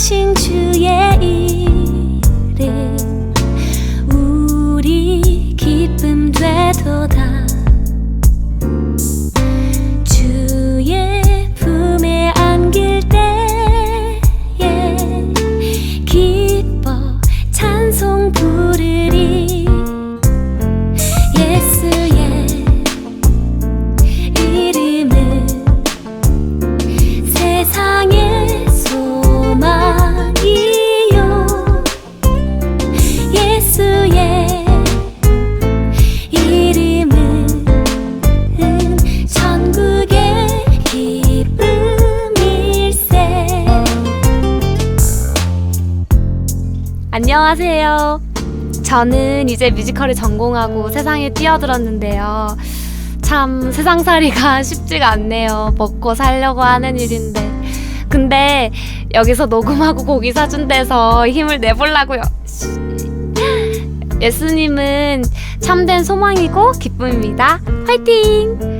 心却。 안녕하세요. 저는 이제 뮤지컬을 전공하고 세상에 뛰어들었는데요. 참 세상살이가 쉽지가 않네요. 먹고 살려고 하는 일인데. 근데 여기서 녹음하고 고기 사준 데서 힘을 내보려고요. 예수님은 참된 소망이고 기쁨입니다. 화이팅!